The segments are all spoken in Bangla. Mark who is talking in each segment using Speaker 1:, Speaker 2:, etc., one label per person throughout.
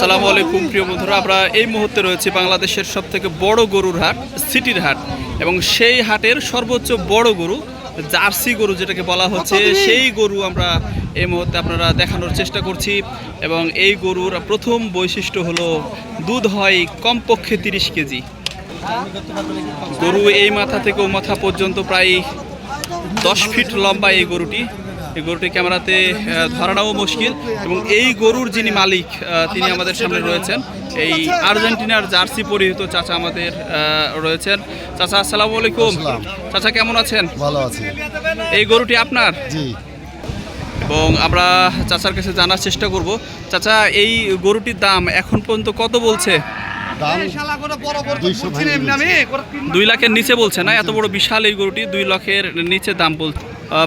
Speaker 1: আসসালামু আলাইকুম প্রিয় বন্ধুরা। আমরা এই মুহূর্তে রয়েছে বাংলাদেশের সব থেকে বড় গরুর হাট সিটির হাট। এবং সেই হাটের সর্বোচ্চ বড় গরু জার্সি গরু যেটাকে বলা হচ্ছে সেই গরু আমরা এই মুহূর্তে আপনারা দেখানোর চেষ্টা করছি। এবং এই গরুর প্রথম বৈশিষ্ট্য হলো দুধ হয় কমপক্ষে তিরিশ কেজি। গরু এই মাথা থেকে ও মাথা পর্যন্ত প্রায় দশ ফিট লম্বা এই গরুটি। এই গরুটি ক্যামেরাতে ধরাটাও মুশকিল এবং এই গরুর যিনি মালিক তিনি আমাদের সামনে রয়েছেন। এই আর্জেন্টিনার জার্সি পরিহিত চাচা আমাদের রয়েছেন। চাচা আসসালামু আলাইকুম। চাচা কেমন আছেন?
Speaker 2: ভালো আছি।
Speaker 1: এই গরুটি আপনার?
Speaker 2: জি।
Speaker 1: এবং আমরা চাচার কাছে জানার চেষ্টা করব। চাচা এই গরুটির দাম এখন পর্যন্ত কত বলছে? দুই লাখের নিচে বলছে না? এত বড় বিশাল এই গরুটি দুই লাখের নিচে দাম বল আহ,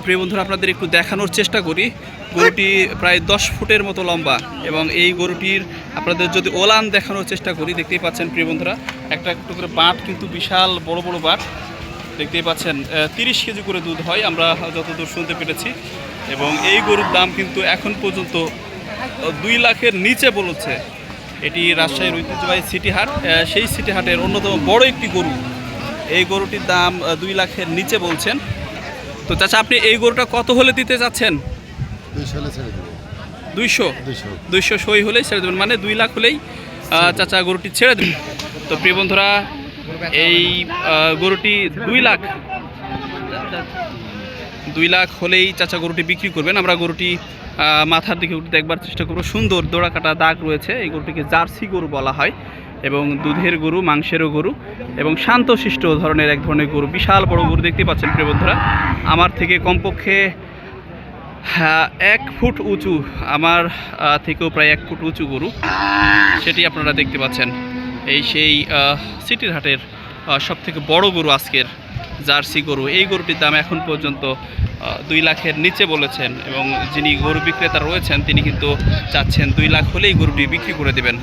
Speaker 1: প্রিয় বন্ধুরা, আপনাদের একটু দেখানোর চেষ্টা করি। গরুটি প্রায় দশ ফুটের মতো লম্বা এবং এই গরুটির আপনাদের যদি ওলান দেখানোর চেষ্টা করি, দেখতেই পাচ্ছেন প্রিয় বন্ধুরা, একটা একটু করে বাট কিন্তু বিশাল বড় বড় বাট। দেখতেই পাচ্ছেন তিরিশ কেজি করে দুধ হয়, আমরা যতদূর শুনতে পেরেছি। এবং এই গরুর দাম কিন্তু এখন পর্যন্ত দুই লাখের নিচে বলছে। এটি রাজশাহীর ঐতিহ্যবাহী সিটি হাট সেই সিটি হাটের অন্যতম বড় একটি গরু। এই গরুটির দাম দুই লাখের নিচে বলছেন। তো চাচা আপনি এই গরুটা কত হলে দিতে চাচ্ছেন
Speaker 2: দুইশো
Speaker 1: দুইশো? সই হলেই ছেড়ে দেবেন মানে দুই লাখ হলেই চাচা গরুটি ছেড়ে দেবেন। তো প্রিয় বন্ধুরা এই গরুটি দুই লাখ দুই লাখ হলেই চাচা গরুটি বিক্রি করবেন। আমরা গরুটি মাথার দিকে উঠে দেখবার চেষ্টা করব। সুন্দর দোড়া কাটা দাগ রয়েছে এই গরুটিকে জার্সি গরু বলা হয়। এবং দুধের গরু, মাংসেরও গরু এবং শান্তশিষ্ট ধরনের এক ধরনের গরু। বিশাল বড় গরু দেখতে পাচ্ছেন প্রিয় বন্ধুরা। আমার থেকে কমপক্ষে এক ফুট উঁচু, আমার থেকেও প্রায় এক ফুট উঁচু গরু। সেটি আপনারা দেখতে পাচ্ছেন। এই সেই সিটির হাটের সব থেকে বড় গরু আজকের জার্সি গরু। এই গরুটির দাম এখন পর্যন্ত দুই লাখের নিচে বলেছেন এবং যিনি গরু বিক্রেতা রয়েছেন, তিনি কিন্তু চাচ্ছেন দুই লাখ হলেই গরুটি বিক্রি করে দেবেন।